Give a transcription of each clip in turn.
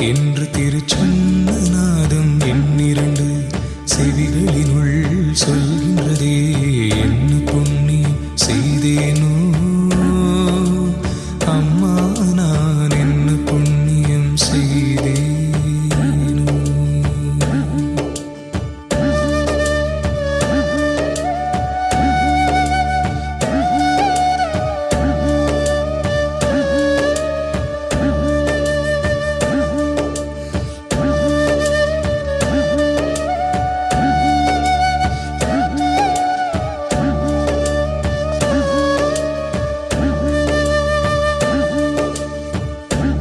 என்று திருச்சொன்ன நாதம் எண்ணிரண்டு செவிகளினுள் சொல்கின்ற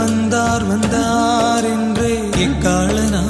வந்தார் வந்தார் என்றே எக்காலனா